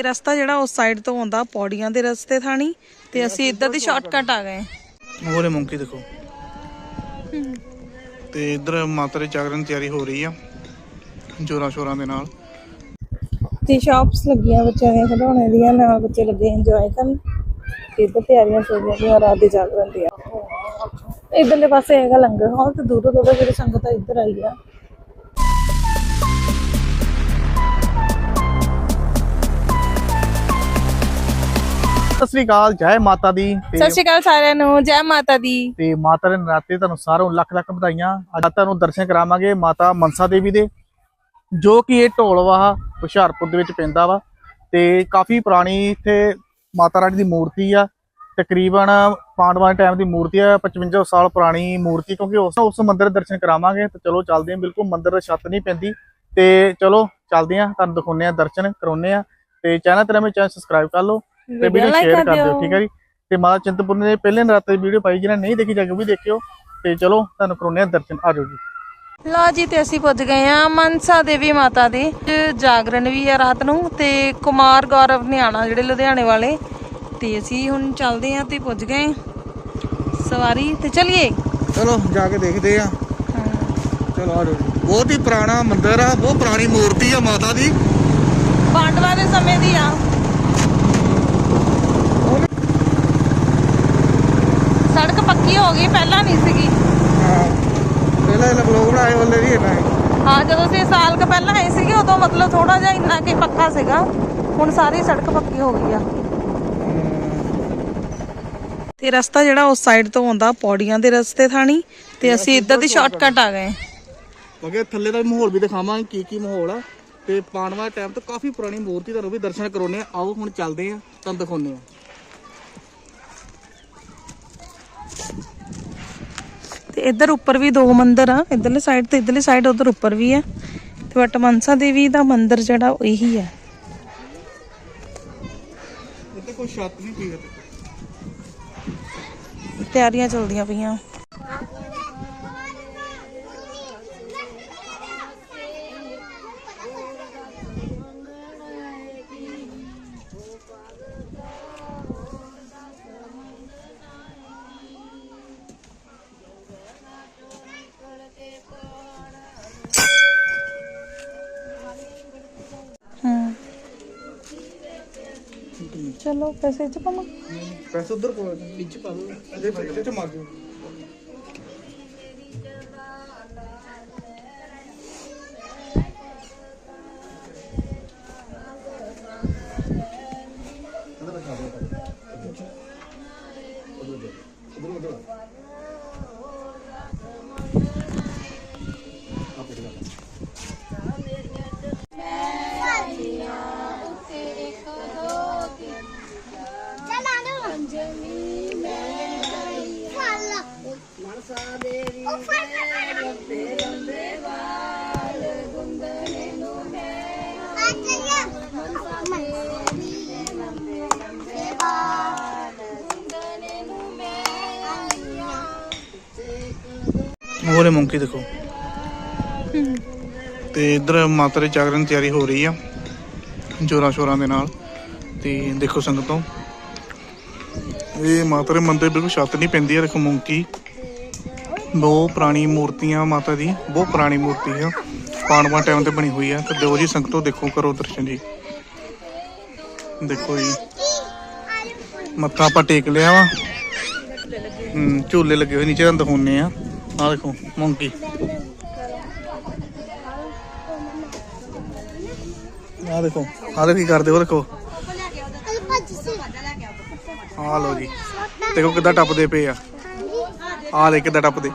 ਤੇ ਰਸਤਾ ਜਿਹੜਾ ਉਸ ਸਾਈਡ ਤੋਂ ਆਉਂਦਾ ਪੌੜੀਆਂ ਦੇ ਰਸਤੇ ਥਾਣੀ ਤੇ ਅਸੀਂ ਇੱਧਰ ਦੀ ਸ਼ਾਰਟਕਟ ਆ ਗਏ। ਉਹਲੇ ਮੌਂਕੀ ਦੇਖੋ। ਤੇ ਇਧਰ ਮਾਤਾ ਦੇ ਤਿਆਰੀ ਹੋ ਰਹੀ ਆ ਜੋਰਾਂ ਸ਼ੋਰਾਂ ਦੇ ਨਾਲ। ਤੇ ਸ਼ਾਪਸ ਲੱਗੀਆਂ ਬੱਚਿਆਂ ਦੀਆਂ ਖਿਡੌਣੇ ਦੀਆਂ ਨਾਲ ਬੱਚੇ ਲੱਗੇ ਇੰਜੋਏ ਕਰਨ। ਤੇ ਇੱਧਰ ਤਿਆਰੀਆਂ ਚੱਲ ਰਹੀਆਂ ਰਾਤ ਦੇ ਜਾਗਰਣ ਦੀਆਂ ਇਧਰਲੇ ਪਾਸੇ ਹੈਗਾ ਲੰਗਰ ਹਾਲ ਤੇ ਦੂਰੋਂ ਦੂਰੋਂ ਜਿਹੜੀ ਸੰਗਤ ਆ ਇੱਧਰ ਆਈ ਆ। ਸਤਿ ਸ੍ਰੀ ਅਕਾਲ ਜੈ ਮਾਤਾ ਦੀ ਸਤਿ ਸ਼੍ਰੀ ਅਕਾਲ ਸਾਰਿਆਂ ਨੂੰ ਜੈ ਮਾਤਾ ਦੀ। ਤੇ ਮਾਤਾ ਦੇ ਨਰਾਤੇ ਤੁਹਾਨੂੰ ਸਾਰਿਆਂ ਨੂੰ ਲੱਖ ਲੱਖ ਵਧਾਈਆਂ। ਅੱਜ ਤੁਹਾਨੂੰ ਦਰਸ਼ਨ ਕਰਾਵਾਂਗੇ ਮਾਤਾ ਮਨਸਾ ਦੇਵੀ ਦੇ ਜੋ ਕਿ ਇਹ ਢੋਲਵਾਹ ਹੁਸ਼ਿਆਰਪੁਰ ਦੇ ਵਿੱਚ ਪੈਂਦਾ ਵਾ। ਤੇ ਕਾਫੀ ਪੁਰਾਣੀ ਇੱਥੇ ਮਾਤਾ ਰਾਣੀ ਦੀ ਮੂਰਤੀ ਆ ਤਕਰੀਬਨ ਪਾਂਡਵਾਂ ਟਾਈਮ ਦੀ ਮੂਰਤੀ ਆ 55 ਸਾਲ ਪੁਰਾਣੀ ਮੂਰਤੀ ਕਿਉਂਕਿ ਉਸ ਉਸ ਮੰਦਿਰ ਦੇ ਦਰਸ਼ਨ ਕਰਾਵਾਂਗੇ। ਤੇ ਚਲੋ ਚੱਲਦੇ ਹਾਂ ਬਿਲਕੁਲ ਮੰਦਿਰ ਦਾ ਛੱਤ ਨਹੀਂ ਪੈਂਦੀ। ਤੇ ਚਲੋ ਚੱਲਦੇ ਹਾਂ ਤੁਹਾਨੂੰ ਦਿਖਾਉਂਦੇ ਆ ਦਰਸ਼ਨ ਕਰਾਉਂਦੇ ਆ ਤੇ ਚੈਨਲ ਤੇ ਮੇਰੇ ਚੈਨਲ ਸਬਸਕ੍ਰਾਈਬ ਕਰ ਲਓ। ਤੇ ਵੀਡੀਓ ਸ਼ੇਅਰ ਕਰ ਦਿਓ। ਠੀਕ ਹੈ ਜੀ? ਤੇ ਮਾਤਾ ਚਿੰਤਪੁਰਨੀ ਦੇ ਪਹਿਲੇ ਨਰਾਤੇ ਦੀ ਵੀਡੀਓ ਪਾਈ ਜਿਹਨਾਂ ਨਹੀਂ ਦੇਖੀ ਜਾ ਕੇ ਵੀ ਦੇਖਿਓ। ਤੇ ਚਲੋ ਤੁਹਾਨੂੰ ਕਰਾਉਂਦੇ ਆ ਦਰਸ਼ਨ। ਆ ਜਾਓ ਜੀ। ਲਓ ਜੀ ਤੇ ਅਸੀਂ ਪੁੱਜ ਗਏ ਆ ਮਨਸਾ ਦੇਵੀ ਮਾਤਾ ਦੇ। ਜਾਗਰਣ ਵੀ ਆ ਰਾਤ ਨੂੰ ਤੇ ਕੁਮਾਰ ਗੌਰਵ ਨਿਆਣਾ ਜਿਹੜੇ ਲੁਧਿਆਣੇ ਵਾਲੇ। ਤੇ ਅਸੀਂ ਹੁਣ ਚੱਲਦੇ ਆ ਤੇ ਪੁੱਜ ਗਏ ਸਵਾਰੀ ਤੇ ਚਲਿਏ। ਚਲੋ ਜਾ ਕੇ ਦੇਖਦੇ ਆ ਚਲੋ ਆ ਜਾਓ ਜੀ। ਬਹੁਤ ਹੀ ਪੁਰਾਣਾ ਮੰਦਿਰ ਆ ਬਹੁਤ ਪੁਰਾਣੀ ਮੂਰਤੀ ਆ ਮਾਤਾ ਦੀ। ਪਾਂਡਵਾਂ ਦੇ ਸਮੇਂ ਦੀ ਆ। ਸੜਕ ਪੱਕੀ ਹੋ ਗਈ ਪਹਿਲਾਂ ਨਹੀਂ ਸੀਗੀ। ਹਾਂ। ਪਹਿਲਾਂ ਇਹ ਬਲੌਗ ਬਣਾਏ ਉਹਲੇ ਦੀ ਹੈ ਹਾਂ ਜਦੋਂ ਅਸੀਂ ਸਾਲ ਕ ਪਹਿਲਾਂ ਆਏ ਸੀਗੇ ਉਦੋਂ ਮਤਲਬ ਥੋੜਾ ਜਿਹਾ ਇੰਨਾ ਕਿ ਪੱਕਾ ਸੀਗਾ। ਹੁਣ ਸਾਰੀ ਸੜਕ ਪੱਕੀ ਹੋ ਗਈ ਆ। ਤੇ ਰਸਤਾ ਜਿਹੜਾ ਉਸ ਸਾਈਡ ਤੋਂ ਆਉਂਦਾ ਪੌੜੀਆਂ ਦੇ ਰਸਤੇ ਥਾਣੀ ਤੇ ਅਸੀਂ ਇੱਧਰ ਦੀ ਸ਼ਾਰਟਕਟ ਆ ਗਏ। ਬਾਕੀ ਥੱਲੇ ਦਾ ਮਾਹੌਲ ਵੀ ਦਿਖਾਵਾਂਗੇ ਕੀ ਕੀ ਮਾਹੌਲ ਆ। ਤੇ ਪਾਣਵਾ ਟਾਈਮ ਤੋਂ ਕਾਫੀ ਪੁਰਾਣੀ ਮੂਰਤੀ ਤੁਹਾਨੂੰ ਵੀ ਦਰਸ਼ਨ ਕਰਾਉਣੇ ਆਓ ਹੁਣ ਚੱਲਦੇ ਆ ਤੁਹਾਨੂੰ ਦਿਖਾਉਂਦੇ ਆ। ਤੇ ਇੱਧਰ ਉੱਪਰ ਵੀ ਦੋ ਮੰਦਿਰ ਆ ਇੱਧਰਲੇ ਸਾਈਡ ਤੇ ਇੱਧਰਲੀ ਸਾਈਡ ਉਧਰ ਉੱਪਰ ਵੀ ਆ। ਤੇ ਬਟ ਮਨਸਾ ਦੇਵੀ ਦਾ ਮੰਦਿਰ ਜਿਹੜਾ ਉਹ ਇਹੀ ਆ। ਇੱਥੇ ਕੋਈ ਛੱਤ ਨਹੀਂ ਪਈ ਤਿਆਰੀਆਂ ਚੱਲਦੀਆਂ ਪਈਆਂ। ਚਲੋ ਪੈਸੇ ਚ ਪਾਵਾਂ? ਪੈਸੇ ਉਧਰ ਪਾ, ਵਿੱਚ ਪਾ ਦੋ। ਇਹਦੇ ਇਹਦੇ ਚ ਮਾਰ ਦਿਓ। ਉਹਲੇ ਮੌਂਕੀ ਦੇਖੋ। ਤੇ ਇਧਰ ਮਾਤਾ ਦੇ ਜਾਗਰਣ ਦੀ ਤਿਆਰੀ ਹੋ ਰਹੀ ਆ ਜੋਰਾਂ ਸ਼ੋਰਾਂ ਦੇ ਨਾਲ। ਤੇ ਦੇਖੋ ਸੰਗਤੋਂ। ਇਹ ਮਾਤਾ ਦੇ ਮੰਦਿਰ ਬਿਲਕੁਲ ਛੱਤ ਨਹੀਂ ਪੈਂਦੀ ਆ, ਦੇਖੋ ਮੌਂਕੀ। ਬਹੁਤ ਪੁਰਾਣੀ ਮੂਰਤੀਆਂ ਮਾਤਾ ਦੀ ਬਹੁਤ ਪੁਰਾਣੀ ਮੂਰਤੀ ਆ। ਪਾਣਵਾ ਟਾਈਮ ਤੇ ਬਣੀ ਹੋਈ ਆ। ਤੇ ਦਿਓ ਜੀ ਸੰਗਤੋਂ ਦੇਖੋ ਕਰੋ ਦਰਸ਼ਨ ਜੀ। ਦੇਖੋ ਜੀ। ਮੱਥਾ ਆਪਾਂ ਟੇਕ ਲਿਆ ਵਾ। ਹੂੰ, ਝੂਲੇ ਲੱਗੇ ਹੋਏ ਨੀਚੇ ਤੁਹਾਨੂੰ ਦਿਖਾਉਂਦੇ ਆ। ਆ ਦੇਖੋ, ਮੌਂਕੀ। ਆ ਦੇਖੋ ਆ ਦੇਖੋ ਕੀ ਕਰਦੇ ਹੋ, ਦੇਖੋ। ਆ ਲੋ ਜੀ। ਦੇਖੋ ਕਿੱਦਾਂ ਟੱਪਦੇ ਪਏ ਆ। ਆ ਦੇ ਕਿੱਦਾਂ ਟੱਪਦੇ।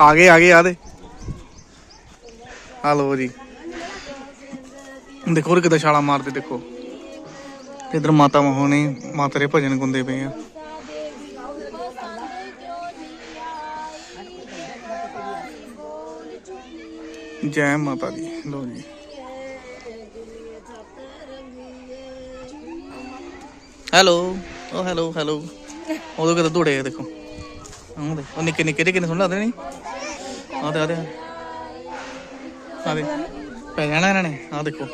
ਆ ਗਏ ਆ ਗਏ, ਆ ਦੇ। ਆ ਲੋ ਜੀ। ਦੇਖੋ ਹੋਰ ਕਿੱਦਾਂ ਛਾਲਾ ਮਾਰਦੇ, ਦੇਖੋ। ਇਧਰ ਮਾਤਾ ਮੋਹਣੇ ਮਾਤਾ ਦੇ ਭਜਨ ਗੁੰਦੇ ਪਏ ਆ। ਜੈ ਮਾਤਾ ਦੀ ਲੋ ਜੀ। ਹੈਲੋ ਉਹ ਹੈਲੋ ਹੈਲੋ। ਉਦੋਂ ਕਿਤੇ ਦੌੜੇ ਆ ਦੇਖੋ। ਆਹ ਦੇ ਉਹ ਨਿੱਕੇ ਨਿੱਕੇ ਜਿਹੇ ਕਿੰਨੇ ਸੁਣ ਲੱਗਦੇ ਨਹੀਂ ਆ ਦੇ ਆ ਦੇ ਆ ਦੇ ਪੈ ਜਾਣਾ ਇਹਨਾਂ ਨੇ। ਆ ਦੇਖੋ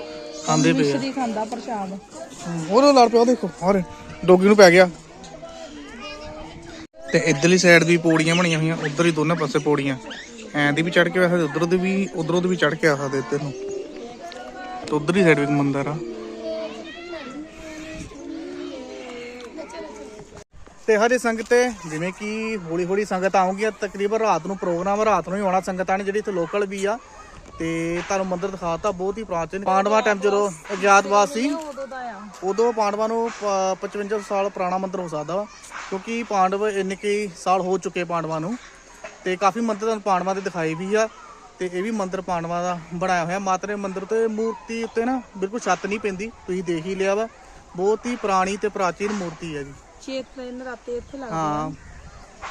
ਖਾਂਦੇ ਪਏ ਆ। ਮਿਸ਼ਰੀ ਖਾਂਦਾ ਪ੍ਰਸ਼ਾਦ। ਉਹ ਲੜ ਪਿਆ ਉਹ ਦੇਖੋ ਹੋਰ ਡੋਗੀ ਨੂੰ ਪੈ ਗਿਆ। ਤੇ ਇਧਰਲੀ ਸਾਈਡ ਦੀ ਪੌੜੀਆਂ ਬਣੀਆਂ ਹੋਈਆਂ ਉਧਰ ਹੀ ਦੋਨੇ ਪਾਸੇ ਪੌੜੀਆਂ। ਐਂ ਦੀ ਵੀ ਚੜ ਕੇ ਆ ਸਕਦੇ ਉਧਰੋਂ ਦੀ ਵੀ ਉਧਰੋਂ ਦੀ ਵੀ ਚੜ ਕੇ ਆ ਸਕਦੇ ਇੱਧਰ ਨੂੰ। ਤੇ ਉਧਰਲੀ ਸਾਈਡ ਵੀ ਇੱਕ ਮੰਦਿਰ ਆ। ਤੇ ਹਰੇ ਸੰਗਤ ਜਿਵੇਂ ਕਿ ਹੌਲੀ ਹੌਲੀ ਸੰਗਤ ਆਉਂਗੀ ਤਕਰੀਬਨ ਰਾਤ ਨੂੰ ਪ੍ਰੋਗਰਾਮ ਰਾਤ ਨੂੰ ਹੀ ਆਉਣਾ ਸੰਗਤਾਂ ਨੇ ਜਿਹੜੀ ਇੱਥੇ ਲੋਕਲ ਵੀ ਆ। ਤੇ ਤੁਹਾਨੂੰ ਮੰਦਿਰ ਦਿਖਾਤਾ, ਬਹੁਤ ਹੀ ਪ੍ਰਾਚੀਨ ਪਾਂਡਵਾ ਟਾਈਮ ਜਦੋਂ ਅਗਿਆਤਵਾਸ ਸੀ, ਉਦੋਂ ਦਾ ਪਾਂਡਵਾਂ ਨੂੰ ਪ- 55 ਸਾਲ ਪੁਰਾਣਾ ਮੰਦਿਰ ਹੋ ਸਕਦਾ ਵਾ, ਕਿਉਂਕਿ ਪਾਂਡਵ ਇੰਨੇ ਕੀ ਸਾਲ ਹੋ ਚੁੱਕੇ ਪਾਂਡਵਾਂ ਨੂੰ। ਤੇ ਕਾਫੀ ਮੰਦਿਰ ਤੁਹਾਨੂੰ ਪਾਂਡਵਾਂ ਦੇ ਦਿਖਾਈ ਵੀ ਆ, ਤੇ ਇਹ ਵੀ ਮੰਦਿਰ ਪਾਂਡਵਾਂ ਦਾ ਬਣਾਇਆ ਹੋਇਆ। ਮਾਤਾ ਦੇ ਮੰਦਿਰ ਤੇ ਮੂਰਤੀ ਉੱਤੇ ਨਾ ਬਿਲਕੁਲ ਛੱਤ ਨਹੀਂ ਪੈਂਦੀ, ਤੁਸੀਂ ਦੇਖ ਹੀ ਲਿਆ ਵਾ। ਬਹੁਤ ਹੀ ਪੁਰਾਣੀ ਤੇ ਪ੍ਰਾਚੀਨ ਮੂਰਤੀ ਹੈ ਜੀ। ਚੇਤ ਇੱਥੇ ਲੱਗਦੇ ਹਾਂ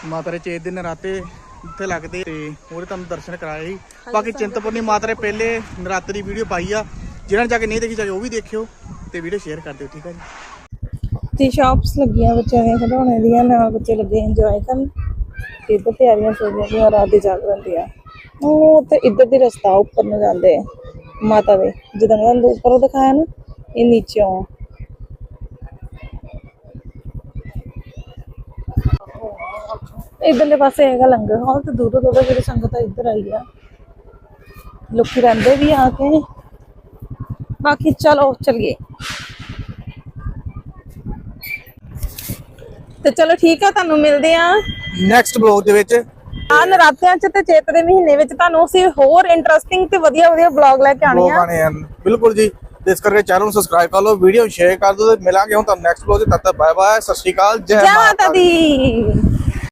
ਮਾਤਾ ਦੇ ਚੇਤ ਦਿਨ ਰਾਤੇ ਇੱਥੇ ਲੱਗਦੇ ਤੇ ਉਹਦੇ ਤੁਹਾਨੂੰ ਦਰਸ਼ਨ ਕਰਾਏ ਸੀ। ਬਾਕੀ ਚਿੰਤਪੁਰਨੀ ਮਾਤਾ ਦੇ ਪਹਿਲੇ ਨਰਾਤੇ ਦੀ ਵੀਡੀਓ ਪਾਈ ਆ। ਜਿਹਨਾਂ ਨੇ ਜਾ ਕੇ ਨਹੀਂ ਦੇਖੀ ਜਾ ਉਹ ਵੀ ਦੇਖਿਓ ਤੇ ਵੀਡੀਓ ਸ਼ੇਅਰ ਕਰ ਦਿਓ ਠੀਕ ਹੈ ਜੀ? ਤੇ ਸ਼ਾਪਸ ਲੱਗੀਆਂ ਬੱਚਿਆਂ ਦੀਆਂ ਖਿਡੌਣੇ ਦੀਆਂ ਨਾਲ ਬੱਚੇ ਲੱਗੇ ਇੰਜੋਏ ਕਰਨ। ਤੇ ਇੱਧਰ ਤਿਆਰੀਆਂ ਸੋਈਆਂ ਦੀਆਂ ਰਾਤ ਦੇ ਜਾਗਰਣ ਦੀਆਂ। ਉਹ ਤੇ ਇੱਧਰ ਦੀ ਰਸਤਾ ਉੱਪਰ ਨੂੰ ਜਾਂਦੇ ਆ ਮਾਤਾ ਦੇ। ਜਦੋਂ ਤੁਹਾਨੂੰ ਉੱਪਰੋਂ ਦਿਖਾਇਆ ਨਾ ਇਹ ਨੀਚੋਂ। ਆ। ਇੱਧਰਲੇ ਪਾਸੇ ਹੈਗਾ ਲੰਗਰ ਹਾਲ ਤੇ ਦੂਰੋਂ ਦੂਰੋਂ ਜਿਹੜੀ ਸੰਗਤ ਆ ਇੱਧਰ ਆਈ ਆ। ਲੋਕੀ ਰਹਿੰਦੇ ਵੀ ਆ ਕੇ। ਬਾਕੀ ਚਲੋ ਚਲੀਏ। ਤੇ ਚਲੋ ਠੀਕ ਆ ਤੁਹਾਨੂੰ ਮਿਲਦੇ ਆ। ਨੈਕਸਟ ਬਲੌਗ ਦੇ ਵਿੱਚ। ਆ ਨਰਾਤਿਆਂ ਚ ਤੇ ਚੇਤ ਦੇ ਮਹੀਨੇ ਵਿੱਚ ਤੁਹਾਨੂੰ ਅਸੀਂ ਹੋਰ ਇੰਟਰਸਟਿੰਗ ਤੇ ਵਧੀਆ ਵਧੀਆ ਵਲੌਗ ਲੈ ਕੇ ਆਣੇ ਬਲੌਗ ਆ ਆਣੇ ਹਨ ਬਿਲਕੁਲ ਜੀ। ਤੇ ਇਸ ਕਰਕੇ ਚੈਨਲ ਨੂੰ ਸਬਸਕ੍ਰਾਈਬ ਕਰ ਲਓ ਵੀਡੀਓ ਸ਼ੇਅਰ ਕਰ ਦਿਓ ਤੇ ਮਿਲਾਂਗੇ ਹੁਣ ਤੁਹਾਨੂੰ ਨੈਕਸਟ ਬਲੌਗ ਦੇ ਤਦ ਤੱਕ ਬਾਏ ਬਾਏ ਸਤਿ ਸ਼੍ਰੀ ਅਕਾਲ ਜੈ ਮਾਤਾ ਦੀ।